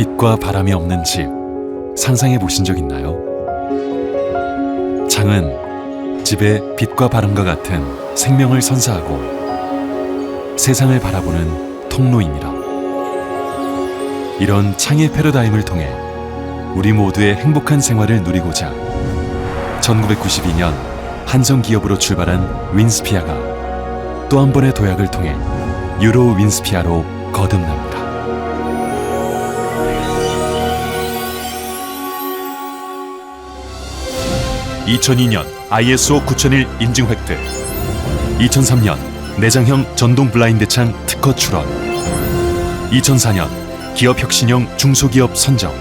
빛과 바람이 없는 집 상상해 보신 적 있나요? 창은 집에 빛과 바람과 같은 생명을 선사하고 세상을 바라보는 통로입니다. 이런 창의 패러다임을 통해 우리 모두의 행복한 생활을 누리고자 1992년 한정 기업으로 출발한 윈스피아가 또 한 번의 도약을 통해 유로 윈스피아로 거듭납니다. 2002년 ISO 9001 인증 획득. 2003년 내장형 전동 블라인드 창 특허 출원. 2004년 기업 혁신형 중소기업 선정.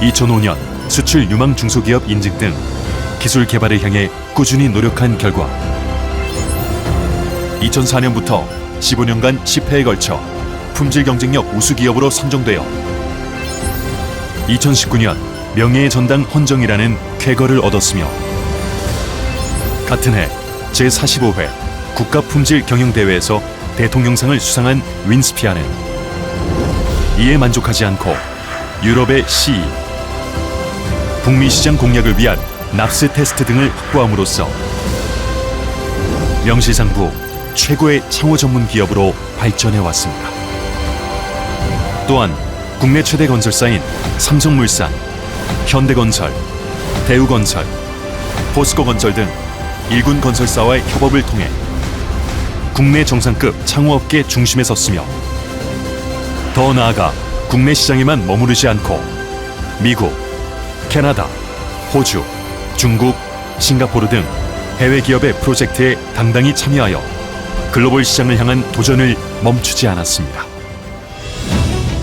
2005년 수출 유망 중소기업 인증 등 기술 개발을 향해 꾸준히 노력한 결과. 2004년부터 15년간 10회에 걸쳐 품질 경쟁력 우수 기업으로 선정되어. 2019년 명예의 전당 헌정이라는 쾌거를 얻었으며 같은 해 제45회 국가품질 경영대회에서 대통령상을 수상한 윈스피아는 이에 만족하지 않고 유럽의 CE, 북미 시장 공략을 위한 납스 테스트 등을 확보함으로써 명실상부 최고의 창호 전문 기업으로 발전해 왔습니다. 또한 국내 최대 건설사인 삼성물산, 현대건설, 대우건설, 포스코건설 등 일군 건설사와의 협업을 통해 국내 정상급 창호업계 중심에 섰으며 더 나아가 국내 시장에만 머무르지 않고 미국, 캐나다, 호주, 중국, 싱가포르 등 해외 기업의 프로젝트에 당당히 참여하여 글로벌 시장을 향한 도전을 멈추지 않았습니다.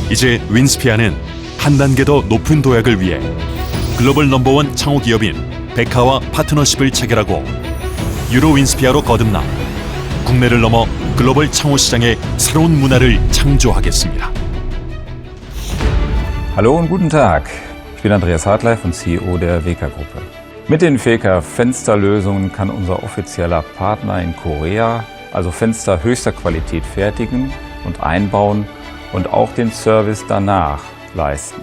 이제 윈스피아는 한 단계 더 높은 도약을 위해 글로벌 넘버원 창호 기업인 베카와 파트너십을 체결하고 유로 윈스피아로 거듭나 국내를 넘어 글로벌 창호 시장의 새로운 문화를 창조하겠습니다. Hallo und guten Tag. Ich bin Andreas Hartleif und CEO der WK-Gruppe. Mit den WK Fensterlösungen kann unser offizieller Partner in Korea also Fenster höchster Qualität fertigen und einbauen und auch den Service danach leisten.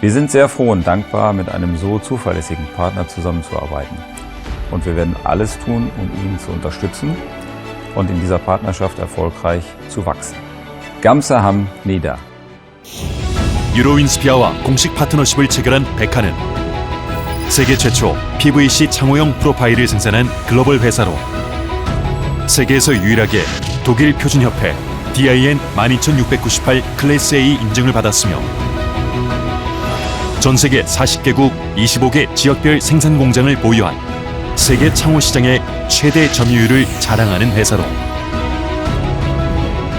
Wir sind sehr froh und dankbar, mit einem so zuverlässigen Partner zusammenzuarbeiten. Und wir werden alles tun, um ihn zu unterstützen und in dieser Partnerschaft erfolgreich zu wachsen. 감사합니다. 유로 윈스피아와 공식 파트너십을 체결한 베카는 세계 최초 PVC 창호형 프로파일을 생산한 글로벌 회사로 세계에서 유일하게 독일 표준협회 DIN 12698 클래스 A 인증을 받았으며 전 세계 40개국 25개 지역별 생산 공장을 보유한 세계 창호 시장의 최대 점유율을 자랑하는 회사로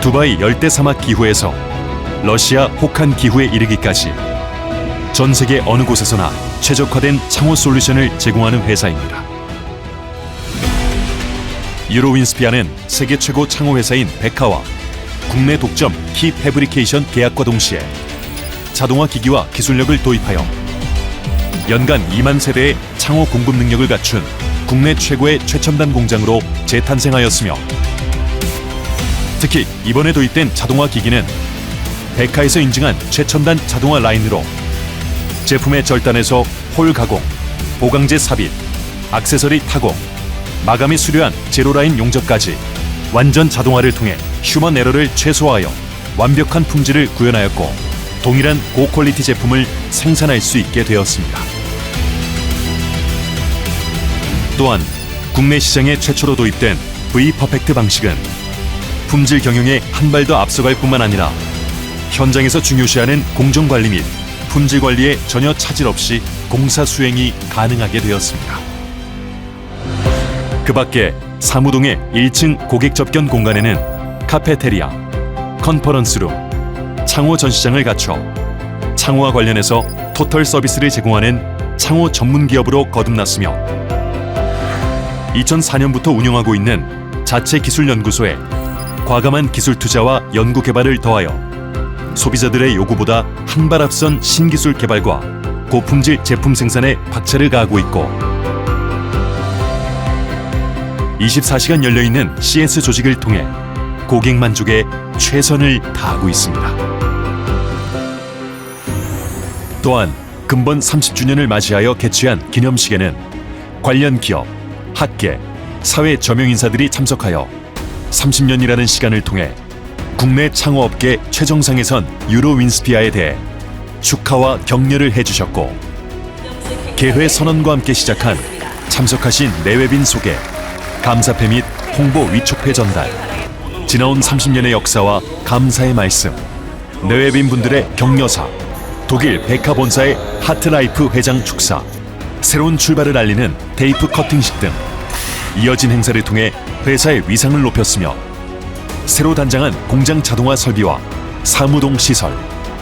두바이 열대 사막 기후에서 러시아 혹한 기후에 이르기까지 전 세계 어느 곳에서나 최적화된 창호 솔루션을 제공하는 회사입니다. 유로윈스피아는 세계 최고 창호 회사인 베카와 국내 독점 키 패브리케이션 계약과 동시에 자동화 기기와 기술력을 도입하여 연간 2만 세대의 창호 공급 능력을 갖춘 국내 최고의 최첨단 공장으로 재탄생하였으며 특히 이번에 도입된 자동화 기기는 베카에서 인증한 최첨단 자동화 라인으로 제품의 절단에서 홀 가공, 보강제 삽입, 액세서리 타공, 마감이 수료한 제로라인 용접까지 완전 자동화를 통해 휴먼 에러를 최소화하여 완벽한 품질을 구현하였고 동일한 고퀄리티 제품을 생산할 수 있게 되었습니다. 또한 국내 시장에 최초로 도입된 V 퍼펙트 방식은 품질 경영에 한 발 더 앞서갈 뿐만 아니라 현장에서 중요시하는 공정 관리 및 품질 관리에 전혀 차질 없이 공사 수행이 가능하게 되었습니다. 그 밖에 사무동의 1층 고객 접견 공간에는 카페테리아, 컨퍼런스룸, 창호 전시장을 갖춰 창호와 관련해서 토털 서비스를 제공하는 창호 전문 기업으로 거듭났으며 2004년부터 운영하고 있는 자체 기술 연구소에 과감한 기술 투자와 연구 개발을 더하여 소비자들의 요구보다 한 발 앞선 신기술 개발과 고품질 제품 생산에 박차를 가하고 있고 24시간 열려 있는 CS 조직을 통해 고객 만족에 최선을 다하고 있습니다. 또한 근본 30주년을 맞이하여 개최한 기념식에는 관련 기업, 학계, 사회 저명 인사들이 참석하여 30년이라는 시간을 통해 국내 창호업계 최정상에 선 유로 윈스피아에 대해 축하와 격려를 해주셨고 개회 선언과 함께 시작한 참석하신 내외빈 소개, 감사패 및 홍보 위촉패 전달, 지나온 30년의 역사와 감사의 말씀, 내외빈 분들의 격려사, 독일 백화 본사의 하트라이프 회장 축사, 새로운 출발을 알리는 테이프 커팅식 등 이어진 행사를 통해 회사의 위상을 높였으며 새로 단장한 공장 자동화 설비와 사무동 시설,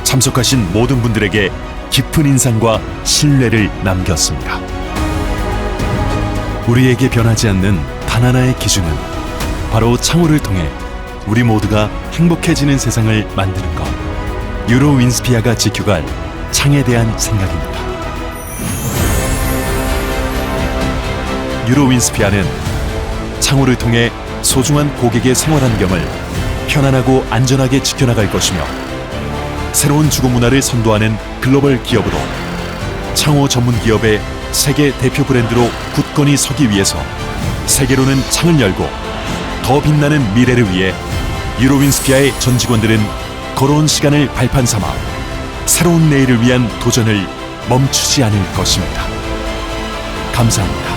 참석하신 모든 분들에게 깊은 인상과 신뢰를 남겼습니다. 우리에게 변하지 않는 단 하나의 기준은 바로 창호를 통해 우리 모두가 행복해지는 세상을 만드는 것. 유로 윈스피아가 지켜갈 창에 대한 생각입니다. 유로 윈스피아는 창호를 통해 소중한 고객의 생활 환경을 편안하고 안전하게 지켜나갈 것이며 새로운 주거 문화를 선도하는 글로벌 기업으로 창호 전문 기업의 세계 대표 브랜드로 굳건히 서기 위해서 세계로는 창을 열고 더 빛나는 미래를 위해 유로윈스피아의 전 직원들은 걸어온 시간을 발판 삼아 새로운 내일을 위한 도전을 멈추지 않을 것입니다. 감사합니다.